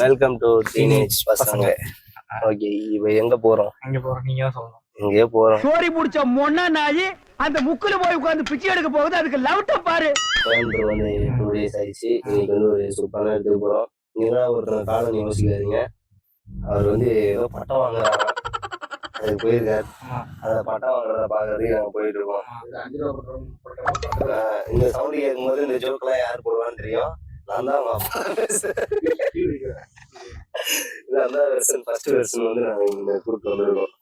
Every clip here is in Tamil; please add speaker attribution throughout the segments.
Speaker 1: வெல்கம் டு டீனேஜ் பசங்க. ஓகே இப்போ எங்க போறோம்?
Speaker 2: அங்க போறோம். நீங்க தான் சொல்லணும்.
Speaker 1: எங்கேயோ போறோம்.
Speaker 3: சோரி புடிச்ச மொன்னா நாயி அந்த முக்குல போய் உட்கார்ந்து பிச்சை எடுக்க போகுது. அதுக்கு லவுட்ட பாரு.
Speaker 1: கோயம்புத்தூர் வந்து டூ டேஸ் ஆயிடுச்சு. இன்னைக்கு வந்து ஒரு சூப்பரான இடத்துக்கு போறோம். நீங்களா ஒருத்தர் காலம் யோசிக்காதீங்க. அவர் வந்து ஏதோ பட்டம் வாங்குறாங்க அதுக்கு போயிருக்காரு. அந்த பட்டம் வாங்குறத பாக்குறதுக்கு நாங்க போயிட்டு இருக்கோம். இந்த சவுண்ட் கேட்கும்போது இந்த ஜோக்கெல்லாம் யார் போடுவான்னு தெரியும். நான் தான் அப்பா நான் தான் வெர்ஷன் ஃபர்ஸ்ட் வெர்ஷன் வந்து நாங்க இந்த குரூப்ல வந்திருக்கோம்.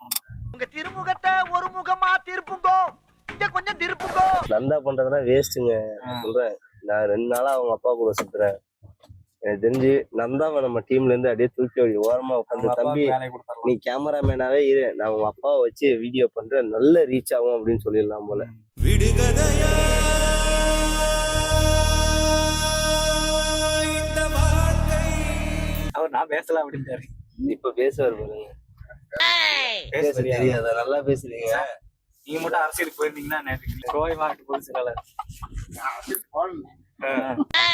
Speaker 3: உங்க திருமுகத்தை ஒரு முகமா திருப்புங்கோ. கொஞ்சம் திருப்புங்கோ.
Speaker 1: நந்தா பண்றதுலாம் வேஸ்ட்டுங்க சொல்றேன் நான் ரெண்டு நாளா அவங்க அப்பா கூட சுத்துறேன். எனக்கு தெரிஞ்சு நந்தாவை நம்ம டீம்ல இருந்து அப்படியே தூக்கி அப்படி ஓரமா உட்காந்து தம்பி நீ கேமராமேனாவே இரு. நான் உங்க அப்பாவை வச்சு வீடியோ பண்றேன். நல்ல ரீச் ஆகும் அப்படின்னு சொல்லிடலாம் போல.
Speaker 2: அவர் நான் பேசல அப்படின்ட்டாரு
Speaker 1: இப்ப பேசுவார் பாருங்க.
Speaker 2: பேச தெரியாது?
Speaker 1: நல்லா பேசுறீங்க.
Speaker 2: நீங்க மட்டும் அரசியலுக்கு போயிருந்தீங்கன்னா நேற்று கோவை மார்க்கெட் போலீஸ்னால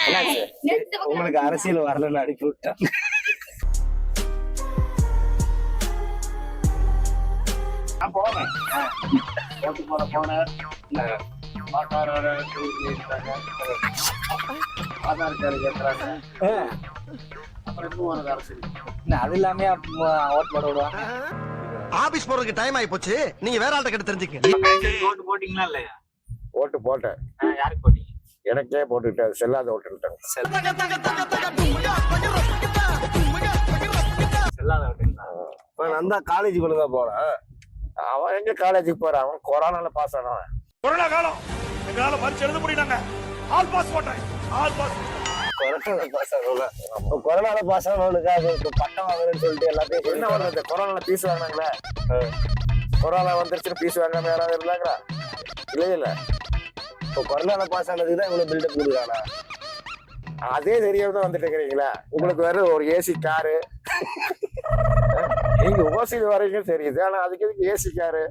Speaker 1: என்னாச்சு? உங்களுக்கு அரசியல் வரலன்னு அனுப்பி விட்டேன்
Speaker 2: அது இல்லாம ஓட்டு போட விடுவாங்க.
Speaker 4: ஆபீஸ் போறதுக்கு டைம் போச்சு. நீங்க வேற ஆள்கிட்ட கிட்ட தெரிஞ்சுக்க.
Speaker 2: ஓட்டு போட்டீங்களா இல்லையா?
Speaker 5: ஓட்டு போட்டேன்.
Speaker 2: யாருக்கு போட்டீங்க?
Speaker 5: எனக்கே போட்டுக்கிட்டேன் செல்லாத ஓட்டுக்கிட்டேன்
Speaker 2: செல்லாத ஓட்டுங்களா
Speaker 1: இப்ப நந்தா காலேஜ் ஒழுங்கா போனா
Speaker 5: அவன் எங்க காலேஜுக்கு போறான்? அவன் கொரோனால பாஸ் ஆனவன்.
Speaker 6: கொரோனா காலம். எங்களால பரிச்சு எழுத முடியலங்க. ஆல் பாஸ் போட்டேன். ஆல் பாஸ்
Speaker 1: கொரோனால பாஸ் இப்ப கொரோனால பாஸ் ஆனவனுக்கு அது இப்ப பட்டம் வாங்குறேன்னு சொல்லிட்டு எல்லாத்தையும்
Speaker 5: என்ன பண்றது கொரோனால பீஸ் வாங்கினாங்களே? கொரோனா வந்துருச்சுன்னு பீஸ் வாங்காம யாராவது இருந்தாங்களா? இல்ல இல்ல.
Speaker 1: இப்போ கொரோனால பாஸ் ஆனதுக்கு தான் இவ்வளவு பில்டப் கொடுக்குறானா?
Speaker 5: அதே தெரியாம தான் வந்துட்டு இருக்கிறீங்களா? உங்களுக்கு வேற ஒரு ஏசி காரு நீங்க ஓசி வரைக்கும் தெரியுது. ஆனா அதுக்கு எதுக்கு ஏசி காரு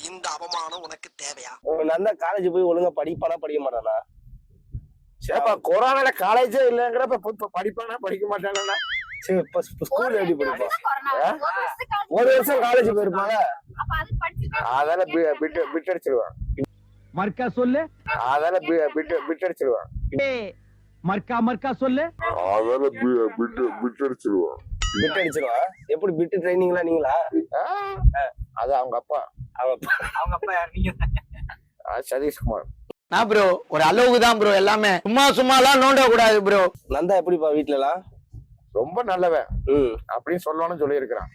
Speaker 4: இந்த அவமானம் உனக்கு தேவையா?
Speaker 1: உங்க நந்தா காலேஜ் போய் ஒழுங்கா படிப்பானா படிக்க மாட்டானா?
Speaker 5: ஏப்பா கொரோனால காலேஜே இல்லைங்கிறப்ப இப்ப படிப்பானா படிக்க மாட்டானா?
Speaker 1: சரி இப்ப ஸ்கூல் எப்படி படிப்பான் ஒரு வருஷம் காலேஜ் போயிருப்பாங்க
Speaker 5: அதால பிட் அடிச்சிருவான்
Speaker 3: மர்க்கா சொல்லு.
Speaker 5: அதால பி- பிட்டு பிட் அடிச்சிருவான்
Speaker 3: ஏய், மர்க்கா மர்க்கா சொல்லு.
Speaker 5: அதால பிட் அடிச்சிருவான்
Speaker 1: பிட் அடிச்சிருவான் எப்படி பிட் ட்ரைனிங்லாம் நீங்களா?
Speaker 5: அது அவங்க அப்பா.
Speaker 1: அவன்
Speaker 2: அவங்க அப்பா நீங்க.
Speaker 5: சதீஷ்குமார்.
Speaker 4: நான் ப்ரோ ஒரு அளவுக்கு தான் ப்ரோ எல்லாமே சும்மா சும்மாலாம் நோண்ட கூடாது ப்ரோ
Speaker 1: நந்தா எப்படிப்பா வீட்ல எல்லாம்
Speaker 5: ரொம்ப நல்லவன் அப்படின்னு சொல்லணும்னு சொல்லி இருக்கிறான்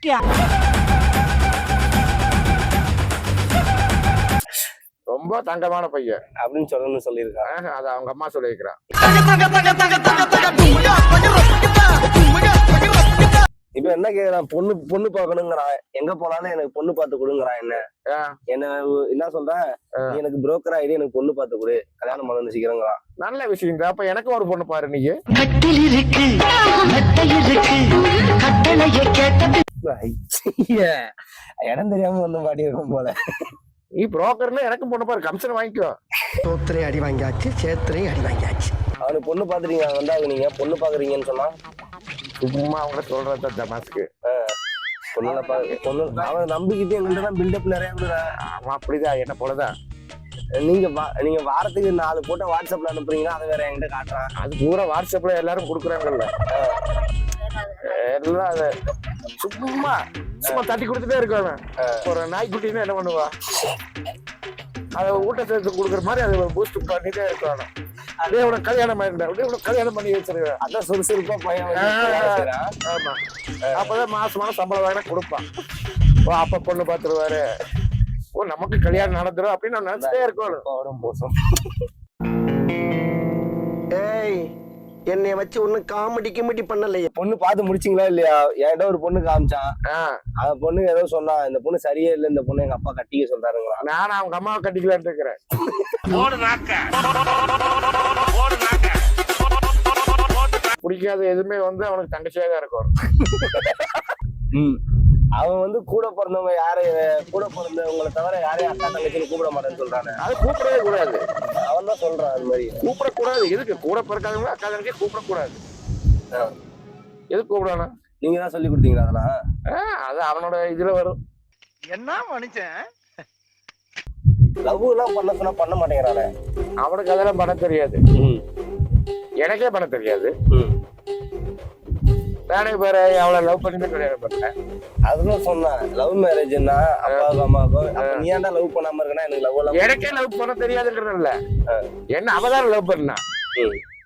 Speaker 5: ரொம்ப தங்கமான பையன்
Speaker 1: அப்படின்னு சொல்லணும்னு சொல்லியிருக்கான்
Speaker 5: அது அவங்க அம்மா சொல்லியிருக்கிறான்
Speaker 1: இப்ப என்ன கேக்குறான் பொண்ணு பொண்ணு பார்க்கணுங்கிறான் எங்க போனாலும் எனக்கு பொண்ணு பார்த்து கொடுங்கறான் என்ன. என்ன என்ன சொல்றேன் நீ எனக்கு புரோக்கர் ஐடி எனக்கு பொண்ணு பார்த்து கொடு. கல்யாணம் பண்ண சீக்கிரங்கிறான்
Speaker 5: நல்ல விஷயம் அப்ப எனக்கு ஒரு பொண்ணு பாரு நீங்க
Speaker 7: கட்டில் இருக்கு. மெத்தை இருக்கு. கட்டளைய கேட்டது.
Speaker 1: இடம் தெரியாம வந்து மாட்டி இருக்கும் போல.
Speaker 5: நீ புரோக்கர்ல எனக்கு பொண்ணு பாரு. கமிஷன் வாங்கிக்கோ.
Speaker 4: சோத்திரையும் அடி வாங்கியாச்சு சேத்திரையும் அடி வாங்கியாச்சு.
Speaker 1: அவனுக்கு பொண்ணு பாத்துறீங்க வந்தாங்க நீங்க. பொண்ணு பாக்குறீங்கன்னு சொன்னா
Speaker 5: சும்மா அவங்க சொல்றத தமாஸ்க்கு
Speaker 1: பொண்ணு பா பொண்ணு அவன் நம்பிக்கிட்டு எங்கள்ட்ட தான் பில்டப் நிறைய விடுறான்
Speaker 5: அவன் அப்படிதான். என்ன போலதான்?
Speaker 1: நீங்க நீங்க வாரத்துக்கு நாலு போட்டோ வாட்ஸ்அப்ல அனுப்புறீங்கன்னா அதை வேற என்கிட்ட காட்டுறான்.
Speaker 5: அது பூரா வாட்ஸ்அப்ல எல்லாரும் கொடுக்குறாங்கல்ல. எல்லாம் அது சும்மா சும்மா தட்டி கொடுத்துட்டே இருக்காங்க ஒரு நாய்க்குட்டின்னு என்ன பண்ணுவா? அதை ஊட்டச்சத்து கொடுக்குற மாதிரி அதை பூஸ்ட் பண்ணிட்டே இருக்காங்க அப்படியே உனக்கு கல்யாணம் பண்ணிட்டேன் அப்படியே உனக்கு கல்யாணம் பண்ணி வச்சிருக்கேன்
Speaker 1: அதான் சுறுசுறுப்பா பையன்.
Speaker 5: ஆமா. அப்பதான் மாசமான சம்பளம் வேணா கொடுப்பான். ஓ அப்ப பொண்ணு பாத்துருவாரு. ஓ நமக்கு கல்யாணம் நடந்துரும் அப்படின்னு நான் நினைச்சிட்டே இருக்கணும்.
Speaker 1: அப்பாவோட மோசம்
Speaker 4: ஏய் என்னைய வச்சு ஒன்னும் காமெடி கிமெடி பண்ணலையே.
Speaker 1: பொண்ணு பார்த்து முடிச்சிங்களா இல்லையா? என்கிட்ட ஒரு பொண்ணு காமிச்சான்?
Speaker 5: ஆ,
Speaker 1: அந்த பொண்ணு ஏதோ சொன்னா இந்த பொண்ணு சரியே இல்லை இந்த பொண்ணு எங்க அப்பா கட்டிக்க சொல்றாருங்களா
Speaker 5: நானும் அவங்க அம்மாவை கட்டிக்கலான்னு இருக்கிறேன். பிடிக்காத எதுவுமே வந்து அவனுக்கு தங்கச்சியாக தான் இருக்கும்.
Speaker 1: அவன் வந்து கூட பிறந்தவங்க யாரு? கூட பிறந்தவங்களை தவிர யாரையும் அக்கா தங்கச்சின்னு கூப்பிட மாட்டேன்னு சொல்றானே.
Speaker 5: அது கூப்பிடவே கூடாது.
Speaker 1: அவன் தான் சொல்றான் அது மாதிரி.
Speaker 5: கூப்பிடக்கூடாது. எதுக்கு? கூட பிறக்காதவங்க அக்கா தங்கச்சியை கூப்பிடக்கூடாது எதுக்கு கூப்பிடணும்?
Speaker 1: நீங்க தான் சொல்லி கொடுத்தீங்களா அதெல்லாம்?
Speaker 5: அது அவனோட இதுல வரும்.
Speaker 3: என்ன மனுஷன்?
Speaker 1: லவ் எல்லாம் பண்ண சொன்னா பண்ண மாட்டேங்கிறானே.
Speaker 5: அவனுக்கு அதெல்லாம் பண்ண தெரியாது.
Speaker 1: ம்.
Speaker 5: எனக்கே பண்ண தெரியாது.
Speaker 1: ம்.
Speaker 5: நானே பேர அவளை லவ் பண்ணி கல்யாணம் பண்ணேன்
Speaker 1: அதுவும் சொன்னேன் லவ் மேரேஜ்னா அப்பாவுக்கும் அம்மாவுக்கும் அப்ப நீ ஏன்டா லவ் பண்ணாம இருக்கனா எனக்கு லவ் எல்லாம்
Speaker 5: எனக்கே லவ் பண்ண தெரியாதுங்கிறது இல்ல. என்ன அவதான் லவ் பண்ணா.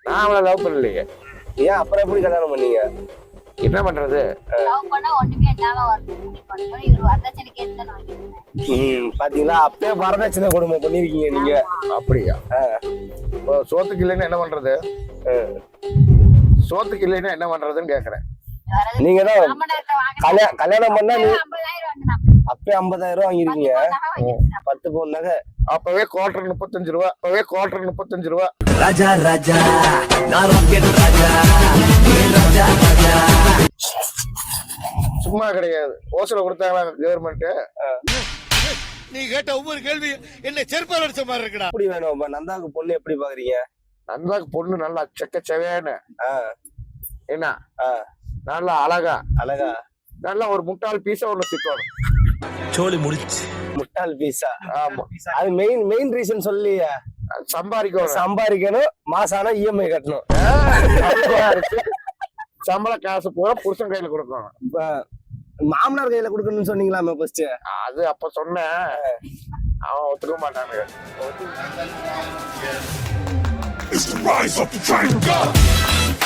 Speaker 5: நான் அவளை லவ் பண்ணலையே.
Speaker 1: ஏன் அப்புறம் எப்படி கல்யாணம் பண்ணீங்க?
Speaker 5: என்ன பண்றது?
Speaker 8: தான்
Speaker 1: பாத்தீங்களா? அப்பயே வரதட்சணை கொடுமை பண்ணிருக்கீங்க நீங்க.
Speaker 5: அப்படியா? சோத்துக்கு இல்லைன்னா என்ன பண்றது? சோத்துக்கு இல்லைன்னா என்ன பண்றதுன்னு கேக்குறேன்.
Speaker 1: நீங்க தான் கல்யாணம் கல்யாணம் பண்ணா நீ அப்பயே ஐம்பதாயிரம் ரூபாய் வாங்கிருக்கீங்க. பத்து பவுன் நகை
Speaker 5: அப்பவே குவார்டர் முப்பத்தஞ்சு ரூபா அப்பவே குவார்டர் முப்பத்தஞ்சு ரூபா.
Speaker 4: ராஜா ராஜா ராஜா. ராஜா ராஜா.
Speaker 5: சும்மா கிடையாது. ஓசல கொடுத்தாங்களா கவர்மெண்ட்
Speaker 6: நீ கேட்ட ஒவ்வொரு கேள்வி என்ன செருப்பால் அடிச்ச மாதிரி இருக்குடா.
Speaker 1: எப்படி வேணும்? இப்ப நந்தாவுக்கு பொண்ணு எப்படி பாக்குறீங்க?
Speaker 5: நந்தாக்கு பொண்ணு நல்லா செக்க செவேன்னு என்ன. நல்லா அழகா.
Speaker 1: அழகா.
Speaker 5: நல்லா ஒரு முட்டாள் பீஸா ஒண்ணு சிக்கணும்.
Speaker 4: சோலி முடிச்சு.
Speaker 1: முட்டாள் பீஸா.
Speaker 5: ஆமா.
Speaker 1: அது மெயின் மெயின் ரீசன் சொல்லியா
Speaker 5: சம்பாதிக்கணும்.
Speaker 1: சம்பாதிக்கணும் மாசம் ஆனா இஎம்ஐ கட்டணும்.
Speaker 5: சம்பாதிச்சு சம்பள காசு பூரா புருஷன் கையில கொடுக்கணும்.
Speaker 1: இப்ப மாமனார் கையில கொடுக்கணும்னு சொன்னீங்களாமே ஃபர்ஸ்ட்
Speaker 5: அது அப்ப சொன்னேன். அவன் ஒத்துக்க மாட்டானுங்க
Speaker 6: It's the rise of the triangle.